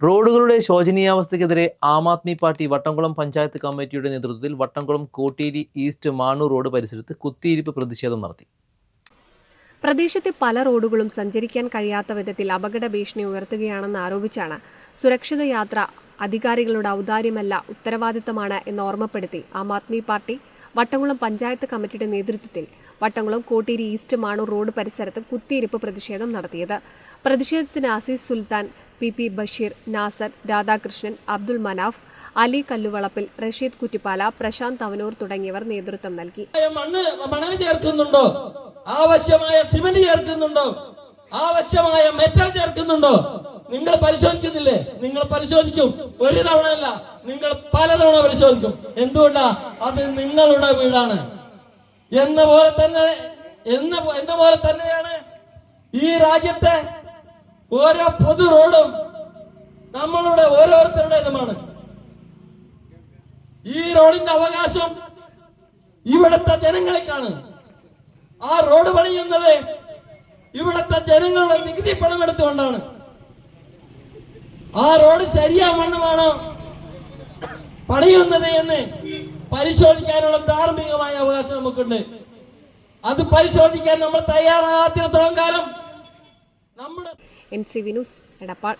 റോഡുകളുടെ ശോചനീയാവസ്ഥയ്ക്കെതിരെ ആം ആദ്മി പാർട്ടി വട്ടംകുളം പഞ്ചായത്ത് കമ്മിറ്റിയുടെ നേതൃത്വത്തിൽ വട്ടംകുളം കോട്ടേരി ഈസ്റ്റ് മാണൂർ റോഡ് പരിസരത്ത് കുത്തിയിരിപ്പ് പ്രതിഷേധം നടത്തി. പ്രദേശത്തെ പല റോഡുകളും സഞ്ചരിക്കാൻ കഴിയാത്ത വിധത്തിൽ അപകട ഭീഷണി ഉയർത്തുകയാണെന്ന് ആരോപിച്ചാണ് സുരക്ഷിത യാത്ര അധികാരികളുടെ ഔദാര്യമല്ല ഉത്തരവാദിത്തമാണ് എന്ന് ഓർമ്മപ്പെടുത്തി ആം ആദ്മി പാർട്ടി വട്ടംകുളം പഞ്ചായത്ത് കമ്മിറ്റിയുടെ നേതൃത്വത്തിൽ വട്ടംകുളം കോട്ടേരി ഈസ്റ്റ് മാണൂർ റോഡ് പരിസരത്ത് കുത്തിയിരിപ്പ് പ്രതിഷേധം നടത്തിയത്. പ്രതിഷേധത്തിന് അസീസ് സുൽത്താൻ പി പി ബഷീർ നാസർ രാധാകൃഷ്ണൻ അബ്ദുൾ മനാഫ് അലി കല്ലുവളപ്പിൽ റഷീദ് കുറ്റിപ്പാല പ്രശാന്ത് തവനൂർ തുടങ്ങിയവർ നേതൃത്വം നൽകി. മണ്ണ് മണൽ ചേർക്കുന്നുണ്ടോ? ആവശ്യമായ സിമന്റ് ചേർക്കുന്നുണ്ടോ? ആവശ്യമായ മെറ്റൽ ചേർക്കുന്നുണ്ടോ? നിങ്ങൾ പരിശോധിക്കുന്നില്ലേ? നിങ്ങൾ പരിശോധിക്കും. ഒരു തവണയല്ല നിങ്ങൾ പലതവണ പരിശോധിക്കും. എന്തുകൊണ്ടാ? അത് നിങ്ങളുടെ വീടാണ്. എന്ന പോലെ തന്നെ എന്ന എന്ന പോലെ തന്നെയാണ് ഈ രാജ്യത്തെ ഓരോ പൊതു റോഡും നമ്മളുടെ ഓരോരുത്തരുടേതുമാണ് ഈ റോഡിന്റെ അവകാശം ഇവിടുത്തെ ജനങ്ങൾക്കാണ്. ആ റോഡ് പണിയുന്നത് ഇവിടുത്തെ ജനങ്ങളുടെ നികുതി പണം എടുത്തുകൊണ്ടാണ്. ആ റോഡ് ശരിയാ മണ്ണുമാണോ പണിയുന്നത് എന്ന് പരിശോധിക്കാനുള്ള ധാർമ്മികമായ അവകാശം നമുക്കുണ്ട്. അത് പരിശോധിക്കാൻ നമ്മൾ തയ്യാറാകാത്തിടത്തോളം കാലം എൻ സി വിനുസ് എടപ്പാൾ